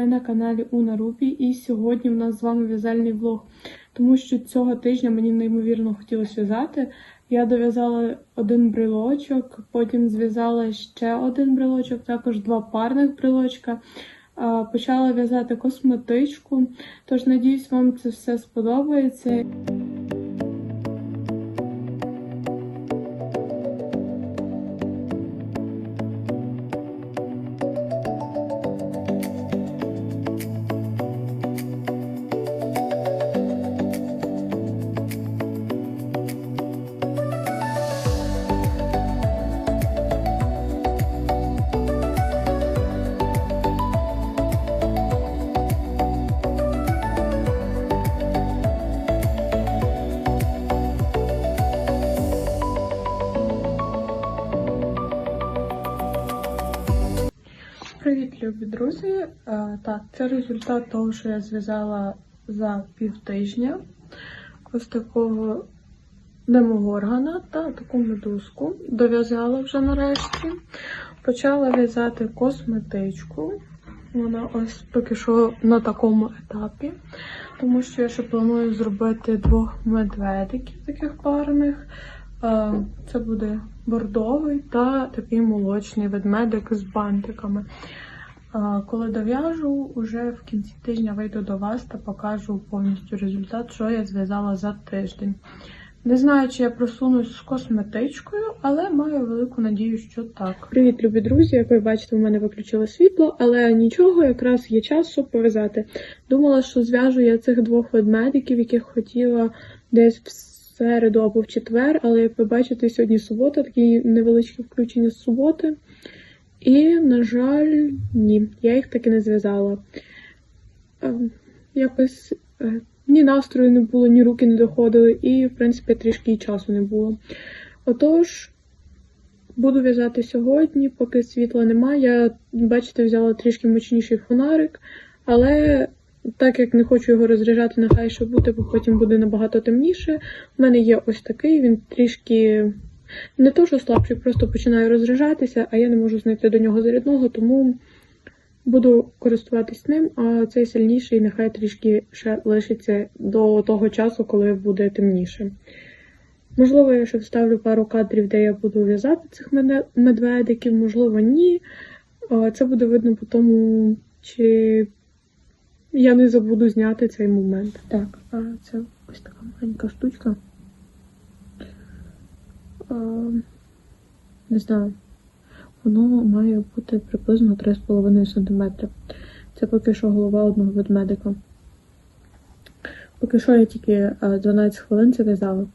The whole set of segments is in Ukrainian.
ви на каналі Уна Рубі, і сьогодні в нас з вами в'язальний влог, тому що цього тижня мені неймовірно хотілося в'язати. Я дов'язала один брелочок, потім зв'язала ще один брелочок, також два парних брелочка. Почала в'язати косметичку, тож надіюсь, вам це все сподобається. Привіт, любі друзі! Е, Так, це результат того, що я зв'язала за півтижня. Ось такого демогоргана та таку медузку. Дов'язала вже нарешті. Почала в'язати косметичку. Вона ось поки що на такому етапі, тому що я ще планую зробити двох медведиків таких парних. Е, Це буде бордовий та такий молочний ведмедик з бантиками. Е, Коли дов'яжу, уже в кінці тижня вийду до вас та покажу повністю результат, що я зв'язала за тиждень. Не знаю, чи я просунусь з косметичкою, але маю велику надію, що так. Привіт, любі друзі! Як ви бачите, у мене виключило світло, але нічого, якраз є час, щоб пов'язати. Думала, що зв'яжу я цих двох ведмедиків, яких хотіла десь в середу або в четвер, але як ви бачите, сьогодні субота, такі невеличкі включення з суботи. І, на жаль, ні, я їх таки не зв'язала. Е, Якось е, ні настрою не було, ні руки не доходили, і, в принципі, трішки і часу не було. Отож, буду в'язати сьогодні, поки світла немає. Я, бачите, взяла трішки мощніший фонарик, але так як не хочу його розряджати, нехай що буде, бо потім буде набагато темніше. У мене є ось такий, він трішки не то, що слабший, просто починає розряджатися, а я не можу знайти до нього зарядного, тому буду користуватись ним, а цей сильніший нехай трішки ще лишиться до того часу, коли буде темніше. Можливо, я ще вставлю пару кадрів, де я буду в'язати цих медведиків, можливо, ні. Це буде видно по тому, чи я не забуду зняти цей момент. Так, а це ось така маленька штучка. А, Не знаю. Воно має бути приблизно 3,5 см. Це поки що голова одного ведмедика. Поки що я тільки е, 12 хвилин це в'язала.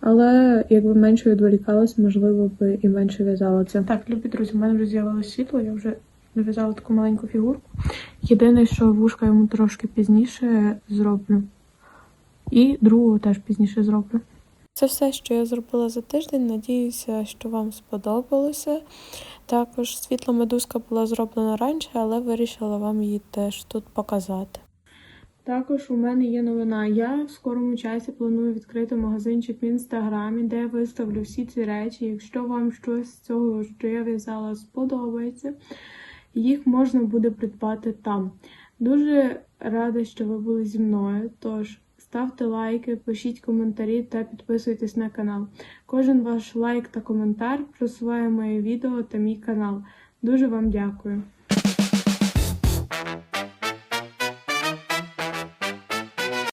Але якби менше відволікалась, можливо би і менше в'язала це. Так, любі друзі, в мене вже з'явилось світло, я вже нав'язала таку маленьку фігурку. Єдине, що вушка йому трошки пізніше зроблю. І другого теж пізніше зроблю. Це все, що я зробила за тиждень. Надіюся, що вам сподобалося. Також світла медузка була зроблена раніше, але вирішила вам її теж тут показати. Також у мене є новина. Я в скорому часі планую відкрити магазинчик в інстаграмі, де я виставлю всі ці речі. Якщо вам щось з цього, що я в'язала, сподобається, їх можна буде придбати там. Дуже рада, що ви були зі мною. Тож ставте лайки, пишіть коментарі та підписуйтесь на канал. Кожен ваш лайк та коментар просуває моє відео та мій канал. Дуже вам дякую.